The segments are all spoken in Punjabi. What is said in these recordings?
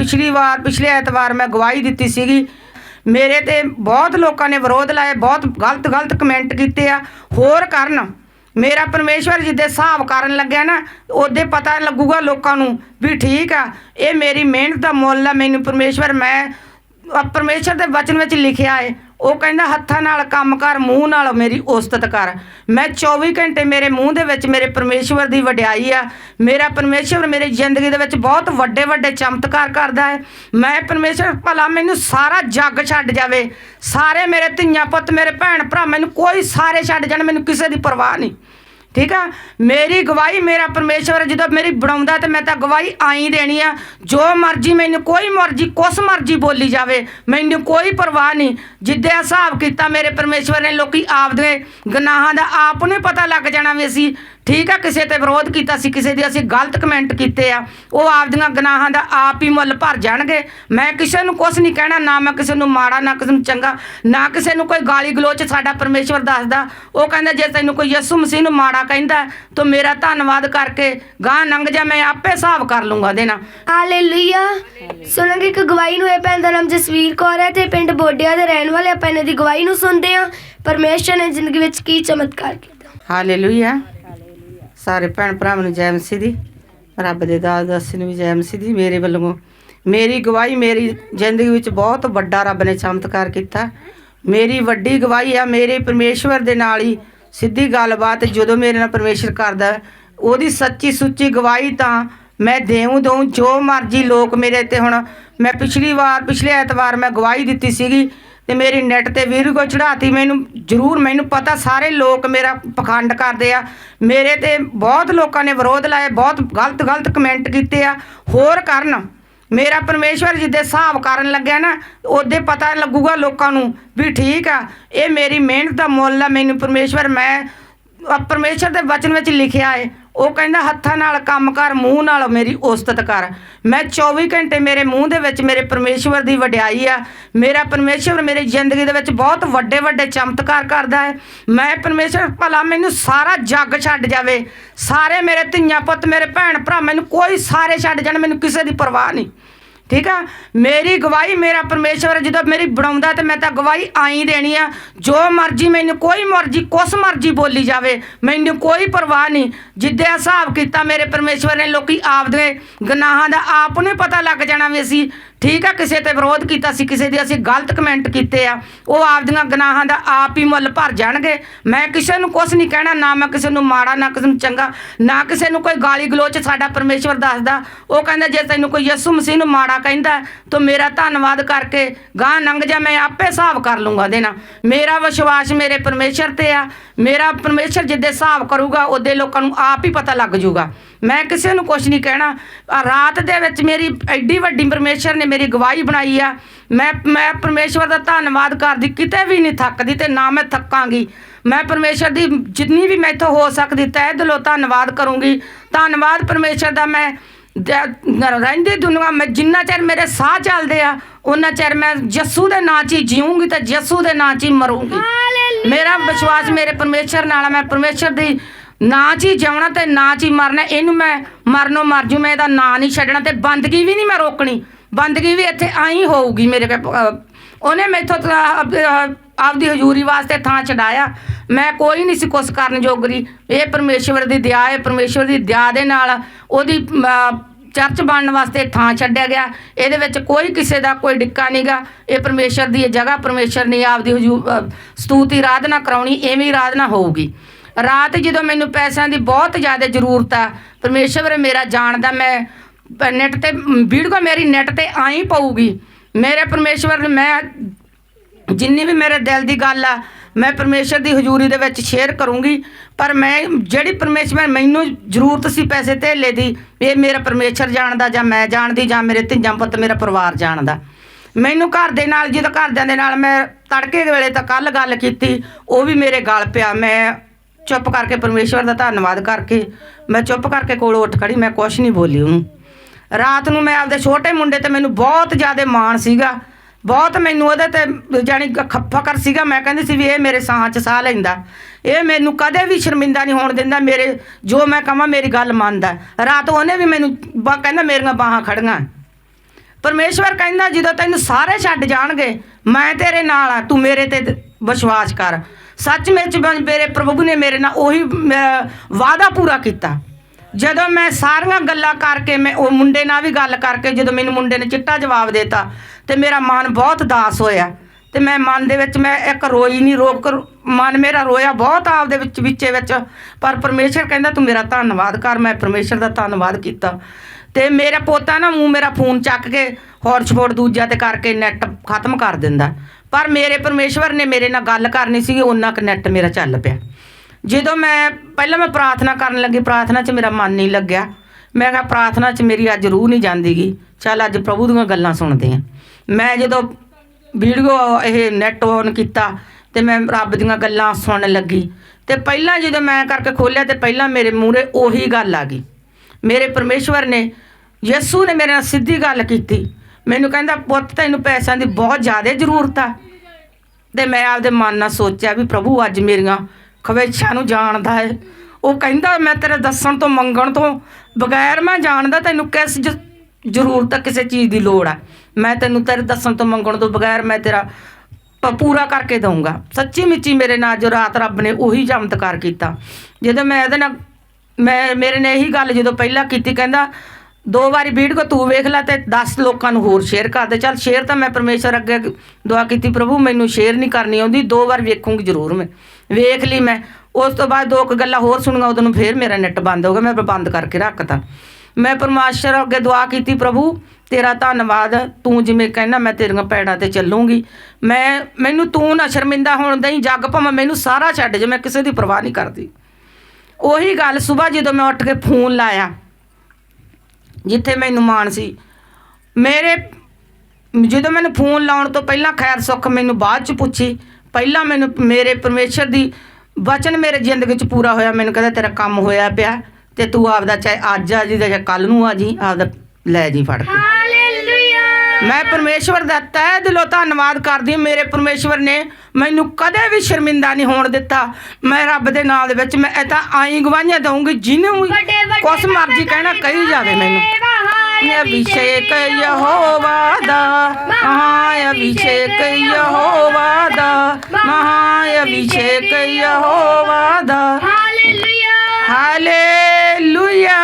ਪਿਛਲੀ ਵਾਰ, ਪਿਛਲੇ ਐਤਵਾਰ ਮੈਂ ਗਵਾਹੀ ਦਿੱਤੀ ਸੀਗੀ। ਮੇਰੇ ਤੇ ਬਹੁਤ ਲੋਕਾਂ ਨੇ ਵਿਰੋਧ ਲਾਇਆ, ਬਹੁਤ ਗਲਤ ਗਲਤ ਕਮੈਂਟ ਕੀਤੇ ਆ। ਹੋਰ ਕਰਨ, ਮੇਰਾ ਪਰਮੇਸ਼ਵਰ ਜਿੱਦੇ ਹਿਸਾਬ ਕਰਨ ਲੱਗਿਆ ਨਾ, ਉਹਦੇ ਪਤਾ ਲੱਗੂਗਾ ਲੋਕਾਂ ਨੂੰ ਵੀ ਠੀਕ ਆ। ਇਹ ਮੇਰੀ ਮਿਹਨਤ ਦਾ ਮੁੱਲ ਆ, ਮੈਨੂੰ ਪਰਮੇਸ਼ਵਰ, ਮੈਂ ਆ ਪਰਮੇਸ਼ਰ ਦੇ ਵਚਨ ਵਿੱਚ ਲਿਖਿਆ ਹੈ। ਉਹ ਕਹਿੰਦਾ ਹੱਥਾਂ ਨਾਲ ਕੰਮ ਕਰ, ਮੂੰਹ ਨਾਲ ਮੇਰੀ ਉਸਤਤ ਕਰ। ਮੈਂ 24 ਘੰਟੇ ਮੇਰੇ ਮੂੰਹ ਦੇ ਵਿੱਚ ਮੇਰੇ ਪਰਮੇਸ਼ਵਰ ਦੀ ਵਡਿਆਈ ਆ। ਮੇਰਾ ਪਰਮੇਸ਼ਵਰ ਮੇਰੀ ਜ਼ਿੰਦਗੀ ਦੇ ਵਿੱਚ ਬਹੁਤ ਵੱਡੇ ਵੱਡੇ ਚਮਤਕਾਰ ਕਰਦਾ ਹੈ। ਮੈਂ ਪਰਮੇਸ਼ਵਰ, ਭਲਾ ਮੈਨੂੰ ਸਾਰਾ ਜੱਗ ਛੱਡ ਜਾਵੇ। ਸਾਰੇ ਮੇਰੇ ਧੀਆਂ ਪੁੱਤ, ਮੇਰੇ ਭੈਣ ਭਰਾ, ਮੈਨੂੰ ਕੋਈ ਸਾਰੇ ਛੱਡ ਜਾਣ, ਮੈਨੂੰ ਕਿਸੇ ਦੀ ਪਰਵਾਹ ਨਹੀਂ। ਠੀਕ ਆ? ਮੇਰੀ ਗਵਾਹੀ ਮੇਰਾ ਪਰਮੇਸ਼ਵਰ ਜਦੋਂ ਮੇਰੀ ਬਣਾਉਂਦਾ ਤੇ ਮੈਂ ਤਾਂ ਗਵਾਹੀ ਆਈ ਦੇਣੀ ਆ। ਜੋ ਮਰਜ਼ੀ ਮੈਨੂੰ ਕੋਈ ਮਰਜ਼ੀ, ਕੁਛ ਮਰਜ਼ੀ ਬੋਲੀ ਜਾਵੇ, ਮੈਨੂੰ ਕੋਈ ਪਰਵਾਹ ਨਹੀਂ। ਜਿੱਦੇ ਹਿਸਾਬ ਕੀਤਾ ਮੇਰੇ ਪਰਮੇਸ਼ਵਰ ਨੇ, ਲੋਕੀ ਆਪਦੇ ਗਨਾਹਾਂ ਦਾ ਆਪ ਨੂੰ ਪਤਾ ਲੱਗ ਜਾਣਾ ਵੀ ਅਸੀਂ ਠੀਕ ਆ ਕਿਸੇ ਤੇ ਵਿਰੋਧ ਕੀਤਾ ਸੀ ਕਿਸੇ ਦੀ ਅਸੀਂ ਗਲਤ ਕਮੈਂਟ ਕੀਤੇ ਆ ਉਹ ਆਪਦੀਆਂ ਗੁਨਾਹਾਂ ਦਾ ਆਪ ਹੀ ਮੁੱਲ ਭਰ ਜਾਣਗੇ। ਮੈਂ ਕਿਸੇ ਨੂੰ ਕੁਛ ਨਹੀਂ ਕਹਿਣਾ ਨਾ ਮੈਂ ਕਿਸੇ ਨੂੰ ਮਾੜਾ ਨਾ ਕਿਸੇ ਨੂੰ ਚੰਗਾ ਨਾ ਕਿਸੇ ਨੂੰ ਕੋਈ ਗਾਲੀ ਗਲੋਚ ਸਾਡਾ ਪਰਮੇਸ਼ਵਰ ਦੱਸਦਾ। ਉਹ ਕਹਿੰਦਾ ਜੇ ਤੈਨੂੰ ਕੋਈ ਯਿਸੂ ਮਸੀਹ ਨੂੰ ਮਾੜਾ ਕਹਿੰਦਾ ਤਾਂ ਮੇਰਾ ਧੰਨਵਾਦ ਕਰਕੇ ਗਾਂ ਲੰਘ ਜਾ ਮੈਂ ਆਪੇ ਹਿਸਾਬ ਕਰ ਲੂੰਗਾ ਦੇਣਾ ਹਾਲੇਲੂਇਆ ਸੁਣਾਂਗੇ ਇੱਕ ਗਵਾਹੀ ਨੂੰ ਇਹ ਭੈਣ ਦਾ ਨਾਮ ਜਸਵੀਰ ਕੌਰ ਹੈ ਤੇ ਪਿੰਡ ਬੋਡਿਆ ਦੇ ਰਹਿਣ ਵਾਲੇ ਆਪਾਂ ਇਹਨਾਂ ਦੀ ਗਵਾਹੀ ਨੂੰ ਸੁਣਦੇ ਹਾਂ। ਪਰਮੇਸ਼ਰ ਨੇ ਜ਼ਿੰਦਗੀ ਵਿੱਚ ਕੀ ਚਮਤਕਾਰ ਕੀਤਾ। ਹਾਲੇਲੂਇਆ ਸਾਰੇ ਭੈਣ ਭਰਾਵਾਂ ਨੂੰ ਜੈ ਮਸੀਹ ਦੀ, ਰੱਬ ਦੇ ਦਾਸ ਦਾਸੀ ਨੂੰ ਵੀ ਜੈ ਮਸੀਹ ਦੀ, ਮੇਰੇ ਵੱਲੋਂ ਮੇਰੀ ਗਵਾਹੀ, ਮੇਰੀ ਜ਼ਿੰਦਗੀ ਵਿੱਚ ਬਹੁਤ ਵੱਡਾ ਰੱਬ ਨੇ ਚਮਤਕਾਰ ਕੀਤਾ। ਮੇਰੀ ਵੱਡੀ ਗਵਾਹੀ ਆ, ਮੇਰੇ ਪਰਮੇਸ਼ਵਰ ਦੇ ਨਾਲ ਹੀ ਸਿੱਧੀ ਗੱਲਬਾਤ ਜਦੋਂ ਮੇਰੇ ਨਾਲ ਪਰਮੇਸ਼ਰ ਕਰਦਾ, ਉਹਦੀ ਸੱਚੀ ਸੁੱਚੀ ਗਵਾਹੀ ਤਾਂ ਮੈਂ ਦੇਉਂ ਦਊਂ, ਜੋ ਮਰਜ਼ੀ ਲੋਕ ਮੇਰੇ ਤੇ ਹੁਣ, ਮੈਂ ਪਿਛਲੀ ਵਾਰ, ਪਿਛਲੇ ਐਤਵਾਰ ਮੈਂ ਗਵਾਹੀ ਦਿੱਤੀ ਸੀਗੀ ਤੇ ਮੇਰੀ ਨੈਟ ਤੇ ਵੀਡੀਓ ਚੜਾਤੀ ਮੈਨੂੰ ਜ਼ਰੂਰ ਮੈਨੂੰ ਪਤਾ ਸਾਰੇ ਲੋਕ ਮੇਰਾ ਪਖੰਡ ਕਰਦੇ ਆ। ਮੇਰੇ ਤੇ ਬਹੁਤ ਲੋਕਾਂ ਨੇ ਵਿਰੋਧ ਲਾਇਆ, ਬਹੁਤ ਗਲਤ ਗਲਤ ਕਮੈਂਟ ਕੀਤੇ ਆ। ਹੋਰ ਕਰਨ, ਮੇਰਾ ਪਰਮੇਸ਼ਵਰ ਜਿੱਦੇ ਹਿਸਾਬ ਕਰਨ ਲੱਗਿਆ ਨਾ, ਉਹਦੇ ਪਤਾ ਲੱਗੂਗਾ ਲੋਕਾਂ ਨੂੰ ਵੀ ਠੀਕ ਆ। ਇਹ ਮੇਰੀ ਮਿਹਨਤ ਦਾ ਮੁੱਲ ਆ, ਮੈਨੂੰ ਪਰਮੇਸ਼ਵਰ, ਮੈਂ ਆ ਪਰਮੇਸ਼ਰ ਦੇ ਵਚਨ ਵਿੱਚ ਲਿਖਿਆ ਹੈ। ਉਹ ਕਹਿੰਦਾ ਹੱਥਾਂ ਨਾਲ ਕੰਮ ਕਰ, ਮੂੰਹ ਨਾਲ ਮੇਰੀ ਉਸਤਤ ਕਰ। ਮੈਂ 24 ਘੰਟੇ ਮੇਰੇ ਮੂੰਹ ਦੇ ਵਿੱਚ ਮੇਰੇ ਪਰਮੇਸ਼ਵਰ ਦੀ ਵਡਿਆਈ ਆ। ਮੇਰਾ ਪਰਮੇਸ਼ਵਰ ਮੇਰੀ ਜ਼ਿੰਦਗੀ ਦੇ ਵਿੱਚ ਬਹੁਤ ਵੱਡੇ ਵੱਡੇ ਚਮਤਕਾਰ ਕਰਦਾ ਹੈ। ਮੈਂ ਪਰਮੇਸ਼ਵਰ ਭਲਾ ਮੈਨੂੰ ਸਾਰਾ ਜੱਗ ਛੱਡ ਜਾਵੇ। ਸਾਰੇ ਮੇਰੇ ਧੀਆਂ ਪੁੱਤ, ਮੇਰੇ ਭੈਣ ਭਰਾ ਮੈਨੂੰ ਕੋਈ ਸਾਰੇ ਛੱਡ ਜਾਣ, ਮੈਨੂੰ ਕਿਸੇ ਦੀ ਪਰਵਾਹ ਨਹੀਂ। ਠੀਕ ਆ? ਮੇਰੀ ਗਵਾਹੀ ਮੇਰਾ ਪਰਮੇਸ਼ਵਰ ਜਦੋਂ ਮੇਰੀ ਬਣਾਉਂਦਾ ਤੇ ਮੈਂ ਤਾਂ ਗਵਾਹੀ ਆਈ ਦੇਣੀ ਆ। ਜੋ ਮਰਜ਼ੀ ਮੈਨੂੰ, ਕੋਈ ਮਰਜ਼ੀ, ਕੁਛ ਮਰਜ਼ੀ ਬੋਲੀ ਜਾਵੇ, ਮੈਨੂੰ ਕੋਈ ਪਰਵਾਹ ਨਹੀਂ। ਜਿੱਦੇ ਹਿਸਾਬ ਕੀਤਾ ਮੇਰੇ ਪਰਮੇਸ਼ਵਰ ਨੇ, ਲੋਕੀ ਆਪਦੇ ਗਨਾਹਾਂ ਦਾ ਆਪ ਨੂੰ ਹੀ ਪਤਾ ਲੱਗ ਜਾਣਾ ਵੀ ਅਸੀਂ ਠੀਕ ਆ, ਕਿਸੇ ਤੇ ਵਿਰੋਧ ਕੀਤਾ ਸੀ, ਕਿਸੇ ਦੇ ਅਸੀਂ ਗਲਤ ਕਮੈਂਟ ਕੀਤੇ ਆ, ਉਹ ਆਪਦੀਆਂ ਗੁਨਾਹਾਂ ਦਾ ਆਪ ਹੀ ਮੁੱਲ ਭਰ ਜਾਣਗੇ। ਮੈਂ ਕਿਸੇ ਨੂੰ ਕੁਛ ਨਹੀਂ ਕਹਿਣਾ, ਨਾ ਮੈਂ ਕਿਸੇ ਨੂੰ ਮਾੜਾ, ਨਾ ਕਿਸੇ ਨੂੰ ਚੰਗਾ, ਨਾ ਕਿਸੇ ਨੂੰ ਕੋਈ ਗਾਲੀ ਗਲੋਚ ਸਾਡਾ ਪਰਮੇਸ਼ਵਰ ਦੱਸਦਾ। ਉਹ ਕਹਿੰਦਾ, ਜੇ ਤੈਨੂੰ ਕੋਈ ਯਿਸੂ ਮਸੀਹ ਨੂੰ ਮਾੜਾ ਕਹਿੰਦਾ, ਤਾਂ ਮੇਰਾ ਧੰਨਵਾਦ ਕਰਕੇ ਗਾਂ ਲੰਘ ਜਾ, ਮੈਂ ਆਪੇ ਹਿਸਾਬ ਕਰ ਲੂੰਗਾ ਦੇਣਾ ਮੇਰਾ ਵਿਸ਼ਵਾਸ ਮੇਰੇ ਪਰਮੇਸ਼ਰ ਤੇ ਆ। ਮੇਰਾ ਪਰਮੇਸ਼ਰ ਜਿੱਦੇ ਹਿਸਾਬ ਕਰੂਗਾ, ਉਹਦੇ ਲੋਕਾਂ ਨੂੰ ਆਪ ਹੀ ਪਤਾ ਲੱਗ ਜਾਊਗਾ। ਮੈਂ ਕਿਸੇ ਨੂੰ ਕੁਝ ਨਹੀਂ ਕਹਿਣਾ। ਰਾਤ ਦੇ ਵਿੱਚ ਮੇਰੀ ਐਡੀ ਵੱਡੀ ਪਰਮੇਸ਼ਰ ਨੇ ਮੇਰੀ ਗਵਾਹੀ ਬਣਾਈ ਆ। ਮੈਂ ਮੈਂ ਪਰਮੇਸ਼ਵਰ ਦਾ ਧੰਨਵਾਦ ਕਰਦੀ ਕਿਤੇ ਵੀ ਨਹੀਂ ਥੱਕਦੀ ਤੇ ਨਾ ਮੈਂ ਥੱਕਾਂਗੀ। ਮੈਂ ਪਰਮੇਸ਼ਰ ਦੀ ਜਿੰਨੀ ਵੀ ਮੈਥੋਂ ਹੋ ਸਕਦੀ ਤਹਿ ਦਿਲੋਂ ਧੰਨਵਾਦ ਕਰੂੰਗੀ। ਧੰਨਵਾਦ ਪਰਮੇਸ਼ਰ ਦਾ ਮੈਂ ਰਹਿੰਦੀ ਦੁਨੀਆ ਮੈਂ ਜਿੰਨਾ ਚਿਰ ਮੇਰੇ ਸਾਹ ਚੱਲਦੇ ਆ ਉਹਨਾਂ ਚਿਰ ਮੈਂ ਯਸੂ ਦੇ ਨਾਂ 'ਚ ਹੀ ਜੀਊਂਗੀ ਤੇ ਯਸੂ ਦੇ ਨਾਂ 'ਚ ਹੀ ਮਰੂੰਗੀ। ਮੇਰਾ ਵਿਸ਼ਵਾਸ ਮੇਰੇ ਪਰਮੇਸ਼ਰ ਨਾਲ ਆ। ਮੈਂ ਪਰਮੇਸ਼ਰ ਦੀ ਨਾਂ 'ਚ ਹੀ ਜਿਉਣਾ ਤੇ ਨਾਂ 'ਚ ਹੀ ਮਰਨਾ ਇਹਨੂੰ ਮੈਂ ਮਰਨੋਂ ਮਰ ਜੂ ਮੈਂ ਇਹਦਾ ਨਾਂ ਨਹੀਂ ਛੱਡਣਾ ਤੇ ਬੰਦਗੀ ਵੀ ਨਹੀਂ ਮੈਂ ਰੋਕਣੀ। ਬੰਦਗੀ ਵੀ ਇੱਥੇ ਆਈ ਹੋਊਗੀ ਮੇਰੇ ਕੋਲ ਉਹਨੇ ਮੈਥੋਂ ਤਾਂ ਆਪਦੀ ਹਜ਼ੂਰੀ ਵਾਸਤੇ ਥਾਂ ਛਡਾਇਆ। ਮੈਂ ਕੋਈ ਨਹੀਂ ਸੀ ਕੁਛ ਕਰਨ ਜੋਗਰੀ। ਇਹ ਪਰਮੇਸ਼ਵਰ ਦੀ ਦਇਆ ਹੈ ਪਰਮੇਸ਼ਵਰ ਦੀ ਦਇਆ ਦੇ ਨਾਲ ਉਹਦੀ ਚਰਚ ਬਣਨ ਵਾਸਤੇ ਥਾਂ ਛੱਡਿਆ ਗਿਆ। ਇਹਦੇ ਵਿੱਚ ਕੋਈ ਕਿਸੇ ਦਾ ਕੋਈ ਡਿੱਕਾ ਨਹੀਂਗਾ। ਇਹ ਪਰਮੇਸ਼ਰ ਦੀ ਇਹ ਜਗ੍ਹਾ ਪਰਮੇਸ਼ਰ ਨੇ ਆਪਦੀ ਹਜ਼ੂਰ ਸਤੂਤੀ ਆਰਾਧਨਾ ਕਰਾਉਣੀ, ਐਵੇਂ ਹੀ ਆਰਾਧਨਾ ਹੋਊਗੀ। ਰਾਤ ਜਦੋਂ ਮੈਨੂੰ ਪੈਸਿਆਂ ਦੀ ਬਹੁਤ ਜ਼ਿਆਦਾ ਜ਼ਰੂਰਤ ਆ ਪਰਮੇਸ਼ਰ ਮੇਰਾ ਜਾਣਦਾ, ਮੈਂ ਨੈਟ ਤੇ, ਵੀਡੀਓ ਮੇਰੀ ਨੈਟ ਤੇ ਆਈ ਪਊਗੀ। ਮੇਰੇ ਪਰਮੇਸ਼ਵਰ ਮੈਂ ਜਿੰਨੀ ਵੀ ਮੇਰੇ ਦਿਲ ਦੀ ਗੱਲ ਆ, ਮੈਂ ਪਰਮੇਸ਼ਰ ਦੀ ਹਜ਼ੂਰੀ ਦੇ ਵਿੱਚ ਸ਼ੇਅਰ ਕਰੂੰਗੀ। ਪਰ ਮੈਂ ਜਿਹੜੀ ਪਰਮੇਸ਼ਰ ਮੈਨੂੰ ਜ਼ਰੂਰਤ ਸੀ ਪੈਸੇ ਧੇਲੇ ਦੀ, ਇਹ ਮੇਰਾ ਪਰਮੇਸ਼ਰ ਜਾਣਦਾ ਜਾਂ ਮੈਂ ਜਾਣਦੀ ਜਾਂ ਮੇਰੇ ਧੀਆਂ ਪੁੱਤ ਮੇਰਾ ਪਰਿਵਾਰ ਜਾਣਦਾ। ਮੈਨੂੰ ਘਰ ਦੇ ਨਾਲ, ਜਦੋਂ ਘਰਦਿਆਂ ਦੇ ਨਾਲ ਮੈਂ ਤੜਕੇ ਦੇ ਵੇਲੇ ਤਾਂ ਕੱਲ ਗੱਲ ਕੀਤੀ, ਉਹ ਵੀ ਮੇਰੇ ਗਲ ਪਿਆ। ਮੈਂ ਚੁੱਪ ਕਰਕੇ ਪਰਮੇਸ਼ਰ ਦਾ ਧੰਨਵਾਦ ਕਰਕੇ, ਮੈਂ ਚੁੱਪ ਕਰਕੇ ਕੋਲ ਉੱਠ ਖੜੀ, ਮੈਂ ਕੁਛ ਨਹੀਂ ਬੋਲੀ ਉਹਨੂੰ। ਰਾਤ ਨੂੰ ਮੈਂ ਆਪਦੇ ਛੋਟੇ ਮੁੰਡੇ ਤੇ ਮੈਨੂੰ ਬਹੁਤ ਜ਼ਿਆਦਾ ਮਾਣ ਸੀਗਾ। ਬਹੁਤ ਮੈਨੂੰ ਉਹਦੇ ਤੇ ਜਾਨੀ ਫਕਰ ਸੀਗਾ। ਮੈਂ ਕਹਿੰਦੀ ਸੀ ਵੀ ਇਹ ਮੇਰੇ ਸਾਹਾਂ 'ਚ ਸਾਹ ਲੈਂਦਾ। ਇਹ ਮੈਨੂੰ ਕਦੇ ਵੀ ਸ਼ਰਮਿੰਦਾ ਨਹੀਂ ਹੋਣ ਦਿੰਦਾ। ਮੇਰੇ, ਜੋ ਮੈਂ ਕਹਾਂ ਮੇਰੀ ਗੱਲ ਮੰਨਦਾ। ਰਾਤ ਉਹਨੇ ਵੀ ਮੈਨੂੰ ਬ- ਕਹਿੰਦਾ ਮੇਰੀਆਂ ਬਾਹਾਂ ਖੜੀਆਂ ਪਰਮੇਸ਼ਵਰ ਕਹਿੰਦਾ, ਜਦੋਂ ਤੈਨੂੰ ਸਾਰੇ ਛੱਡ ਜਾਣਗੇ, ਮੈਂ ਤੇਰੇ ਨਾਲ ਆ ਤੂੰ ਮੇਰੇ ਤੇ ਵਿਸ਼ਵਾਸ ਕਰ। ਸੱਚ ਵਿੱਚ ਮੇਰੇ ਪ੍ਰਭੂ ਨੇ ਮੇਰੇ ਨਾਲ ਉਹੀ ਵਾਅਦਾ ਪੂਰਾ ਕੀਤਾ। ਜਦੋਂ ਮੈਂ ਸਾਰੀਆਂ ਗੱਲਾਂ ਕਰਕੇ ਮੈਂ ਉਹ ਮੁੰਡੇ ਨਾਲ ਵੀ ਗੱਲ ਕਰਕੇ ਜਦੋਂ ਮੈਨੂੰ ਮੁੰਡੇ ਨੇ ਚਿੱਟਾ ਜਵਾਬ ਦਿੱਤਾ ਤੇ ਮੇਰਾ ਮਨ ਬਹੁਤ ਦਾਸ ਹੋਇਆ ਤੇ ਮੈਂ ਮਨ ਦੇ ਵਿੱਚ ਮੈਂ ਇੱਕ ਰੋਈ ਨਹੀਂ, ਰੋਕ ਕਰ ਮਨ ਮੇਰਾ ਰੋਇਆ ਬਹੁਤ ਆਪ ਦੇ ਵਿੱਚ, ਵਿੱਚੇ ਵਿੱਚ। ਪਰ ਪਰਮੇਸ਼ਰ ਕਹਿੰਦਾ ਤੂੰ ਮੇਰਾ ਧੰਨਵਾਦ ਕਰ, ਮੈਂ ਪਰਮੇਸ਼ਰ ਦਾ ਧੰਨਵਾਦ ਕੀਤਾ। ਤੇ ਮੇਰਾ ਪੋਤਾ ਨਾ ਮੂੰਹ ਮੇਰਾ ਫੋਨ ਚੱਕ ਕੇ ਹੌਟਸਪੌਟ ਦੂਜਾ ਤੇ ਕਰਕੇ ਨੈਟ ਖਤਮ ਕਰ ਦਿੰਦਾ। ਪਰ ਮੇਰੇ ਪਰਮੇਸ਼ਵਰ ਨੇ ਮੇਰੇ ਨਾਲ ਗੱਲ ਕਰਨੀ ਸੀ ਉਹਨਾਂ ਕੁ ਨੈਟ ਮੇਰਾ ਚੱਲ ਪਿਆ। ਜਦੋਂ ਮੈਂ, ਪਹਿਲਾਂ ਮੈਂ ਪ੍ਰਾਰਥਨਾ ਕਰਨ ਲੱਗੀ, ਪ੍ਰਾਰਥਨਾ 'ਚ ਮੇਰਾ ਮਨ ਨਹੀਂ ਲੱਗਿਆ। ਮੈਂ ਕਿਹਾ ਪ੍ਰਾਰਥਨਾ 'ਚ ਮੇਰੀ ਅੱਜ ਰੂਹ ਨਹੀਂ ਜਾਂਦੀਗੀ। ਚੱਲ ਅੱਜ ਪ੍ਰਭੂ ਦੀਆਂ ਗੱਲਾਂ ਸੁਣਦੇ ਆਂ। ਮੈਂ ਜਦੋਂ ਵੀਡੀਓ ਇਹ ਨੈਟ ਔਨ ਕੀਤਾ ਤੇ ਮੈਂ ਰੱਬ ਦੀਆਂ ਗੱਲਾਂ ਸੁਣਨ ਲੱਗੀ, ਤੇ ਪਹਿਲਾਂ ਜਦੋਂ ਮੈਂ ਕਰਕੇ ਖੋਲਿਆ ਤੇ ਪਹਿਲਾਂ ਮੇਰੇ ਮੂਹਰੇ ਉਹੀ ਗੱਲ ਆ ਗਈ। ਮੇਰੇ ਪਰਮੇਸ਼ਵਰ ਨੇ, ਯਿਸੂ ਨੇ ਮੇਰੇ ਨਾਲ ਸਿੱਧੀ ਗੱਲ ਕੀਤੀ। ਮੈਨੂੰ ਕਹਿੰਦਾ, ਪੁੱਤ, ਤੈਨੂੰ ਪੈਸਿਆਂ ਦੀ ਬਹੁਤ ਜ਼ਿਆਦਾ ਜ਼ਰੂਰਤ ਆ। ਤੇ ਮੈਂ ਆਪਦੇ ਮਨ ਨਾਲ ਸੋਚਿਆ ਵੀ ਪ੍ਰਭੂ ਅੱਜ ਮੇਰੀਆਂ ਖਵੇਛਾਂ ਨੂੰ ਜਾਣਦਾ ਹੈ। ਉਹ ਕਹਿੰਦਾ, ਮੈਂ ਤੇਰੇ ਦੱਸਣ ਤੋਂ ਮੰਗਣ ਤੋਂ ਬਗੈਰ ਮੈਂ ਜਾਣਦਾ, ਤੈਨੂੰ ਕਿਸ ਜ਼ਰੂਰਤ ਕਿਸੇ ਚੀਜ਼ ਦੀ ਲੋੜ ਆ ਮੈਂ ਤੈਨੂੰ ਤੇਰੇ ਦੱਸਣ ਤੋਂ ਮੰਗਣ ਤੋਂ ਬਗੈਰ ਮੈਂ ਤੇਰਾ ਪੂਰਾ ਕਰਕੇ ਦਊਂਗਾ। ਸੱਚੀ ਮਿੱਚੀ ਮੇਰੇ ਨਾਲ ਜੋ ਰਾਤ ਰੱਬ ਨੇ ਉਹੀ ਚਮਤਕਾਰ ਕੀਤਾ। ਜਦੋਂ ਮੈਂ ਇਹਦੇ ਨਾਲ, ਮੈਂ, ਮੇਰੇ ਨੇ ਇਹੀ ਗੱਲ ਜਦੋਂ ਪਹਿਲਾਂ ਕੀਤੀ, ਕਹਿੰਦਾ ਦੋ ਵਾਰੀ ਵੀਡੀਓ ਤੂੰ ਵੇਖ ਲੈ ਤੇ 10 ਲੋਕਾਂ ਨੂੰ ਹੋਰ ਸ਼ੇਅਰ ਕਰ ਦੇ। ਚੱਲ ਸ਼ੇਅਰ ਤਾਂ ਮੈਂ ਪਰਮੇਸ਼ਰ ਅੱਗੇ ਦੁਆ ਕੀਤੀ, ਪ੍ਰਭੂ ਮੈਨੂੰ ਸ਼ੇਅਰ ਨਹੀਂ ਕਰਨੀ ਆਉਂਦੀ, ਦੋ ਵਾਰ ਵੇਖੂੰਗੀ ਜ਼ਰੂਰ ਮੈਂ। ਵੇਖ ਲਈ ਮੈਂ। ਉਸ ਤੋਂ ਬਾਅਦ ਦੋ ਕੁ ਗੱਲਾਂ ਹੋਰ ਸੁਣੀਆਂ ਉਦੋਂ ਨੂੰ ਫੇਰ ਮੇਰਾ ਨੈਟ ਬੰਦ ਹੋ ਗਿਆ, ਮੈਂ ਬੰਦ ਕਰਕੇ ਰੱਖਤਾ। ਮੈਂ ਪਰਮਾਸ਼ਰ ਅੱਗੇ ਦੁਆ ਕੀਤੀ, ਪ੍ਰਭੂ, ਤੇਰਾ ਧੰਨਵਾਦ, ਤੂੰ ਜਿਵੇਂ ਕਹਿਣਾ ਮੈਂ ਤੇਰੀਆਂ ਪੈੜਾਂ ਤੇ ਚੱਲੂੰਗੀ। ਮੈਂ, ਮੈਨੂੰ ਤੂੰ ਨਾ ਸ਼ਰਮਿੰਦਾ ਹੋਣ ਦਈ, ਜੱਗ ਭਾਵੇਂ ਮੈਨੂੰ ਸਾਰਾ ਛੱਡ ਜੇ ਮੈਂ ਕਿਸੇ ਦੀ ਪਰਵਾਹ ਨਹੀਂ ਕਰਦੀ। ਉਹੀ ਗੱਲ ਸਵੇਰ ਜਦੋਂ ਮੈਂ ਉੱਠ ਕੇ ਫੋਨ ਲਾਇਆ ਜਿੱਥੇ ਮੈਨੂੰ ਮਾਣ ਸੀ। ਮੇਰੇ ਜਦੋਂ ਮੈਨੂੰ ਫੋਨ ਲਾਉਣ ਤੋਂ ਪਹਿਲਾਂ ਖੈਰ ਸੁੱਖ ਮੈਨੂੰ ਬਾਅਦ ਚ ਪੁੱਛੀ। ਪਹਿਲਾਂ ਮੈਨੂੰ ਮੇਰੇ ਪਰਮੇਸ਼ਰ ਦੀ ਵਚਨ ਮੇਰੇ ਜ਼ਿੰਦਗੀ ਚ ਪੂਰਾ ਹੋਇਆ। ਮੈਨੂੰ ਕਹਿੰਦਾ ਤੇਰਾ ਕੰਮ ਹੋਇਆ ਪਿਆ ਤੇ ਤੂੰ ਆਪਦਾ ਚਾਹੇ ਅੱਜ ਆ ਜੀ ਜਾਂ ਕੱਲ ਨੂੰ ਆ ਜੀ, ਆਪਦਾ ਲੈ ਜੀ ਫੜ ਕੇ। ਮੈਂ ਪਰਮੇਸ਼ਵਰ ਦਾ ਤਹਿ ਦਿਲੋਂ ਧੰਨਵਾਦ ਕਰਦੀ ਹਾਂ। ਮੇਰੇ ਪਰਮੇਸ਼ਵਰ ਨੇ ਮੈਨੂੰ ਕਦੇ ਵੀ ਸ਼ਰਮਿੰਦਾ ਨਹੀਂ ਹੋਣ ਦਿੱਤਾ। ਮੈਂ ਰੱਬ ਦੇ ਨਾਮ ਦੇ ਵਿੱਚ ਮੈਂ ਇਹ ਤਾਂ ਆਈ ਗਵਾਹੀਆਂ ਦਊਂਗੀ ਜਿਹਨੂੰ ਵੀ ਕੁਛ ਮਰਜ਼ੀ ਕਹਿਣਾ ਕਹੀ ਜਾਵੇ ਮੈਨੂੰ। ਅਭਿਸ਼ੇਕ ਯਹੋਵਾ ਦਾ ਮਹਾ ਅਭਿਸ਼ੇਕ ਯਹੋਵਾ ਦਾ ਮਹਾ ਅਭਿਸ਼ੇਕ ਯਹੋਵਾ ਦਾ। ਹਾਲੇਲੂਇਆ। ਹਾਲੇਲੂਇਆ।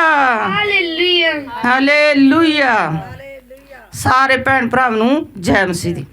ਹਾਲੇਲੂਇਆ। ਹਾਲੇਲੂਇਆ। ਸਾਰੇ ਭੈਣ ਭਰਾਵਾਂ ਨੂੰ ਜੈ ਮਸੀਹ ਦੀ।